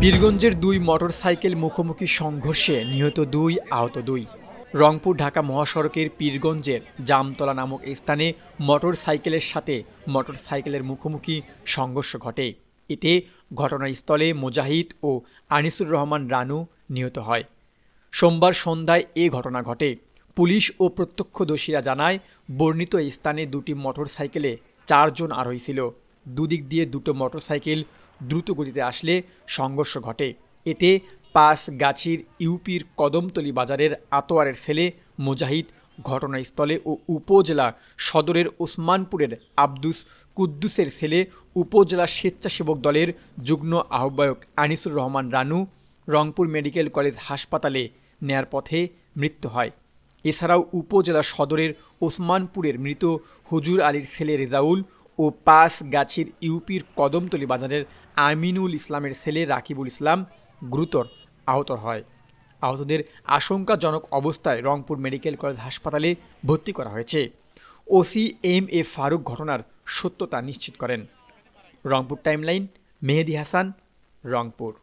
পীরগঞ্জের দুই মোটরসাইকেল মুখোমুখি সংঘর্ষে নিহত দুই, আহত দুই। রংপুর ঢাকা মহাসড়কের পীরগঞ্জের জামতলা নামক স্থানে মোটরসাইকেলের সাথে মোটরসাইকেলের মুখোমুখি সংঘর্ষ ঘটে। এতে ঘটনাস্থলে মুজাহিদ ও আনিসুর রহমান রানু নিহত হয়। সোমবার সন্ধ্যায় এ ঘটনা ঘটে। পুলিশ ও প্রত্যক্ষদর্শীরা জানায়, বর্ণিত স্থানে দুটি মোটরসাইকেলে চারজন আরোহী ছিল। দুদিক দিয়ে দুটো মোটরসাইকেল দ্রুত গতিতে আসলে সংঘর্ষ ঘটে। এতে পাঁচ গাছির ইউপির কদমতলী বাজারের আতোয়ারের ছেলে মুজাহিদ ঘটনাস্থলে ও উপজেলা সদরের ওসমানপুরের আব্দুস কুদ্দুসের ছেলে উপজেলা স্বেচ্ছাসেবক দলের যুগ্ম আহ্বায়ক আনিসুর রহমান রানু রংপুর মেডিকেল কলেজ হাসপাতালে নেয়ার পথে মৃত্যু হয়। এছাড়াও উপজেলা সদরের ওসমানপুরের মৃত হুজুর আলীর ছেলে রেজাউল ও পাঁচ গাছির ইউপির কদমতলি বাজারের আমিনুল ইসলামের ছেলে রাকিবুল ইসলাম গুরুতর আহত হয়। আহতদের আশঙ্কাজনক অবস্থায় রংপুর মেডিকেল কলেজ হাসপাতালে ভর্তি করা হয়েছে। ওসি এম এ ফারুক ঘটনার সত্যতা নিশ্চিত করেন। রংপুর টাইমলাইন, মেহেদি হাসান, রংপুর।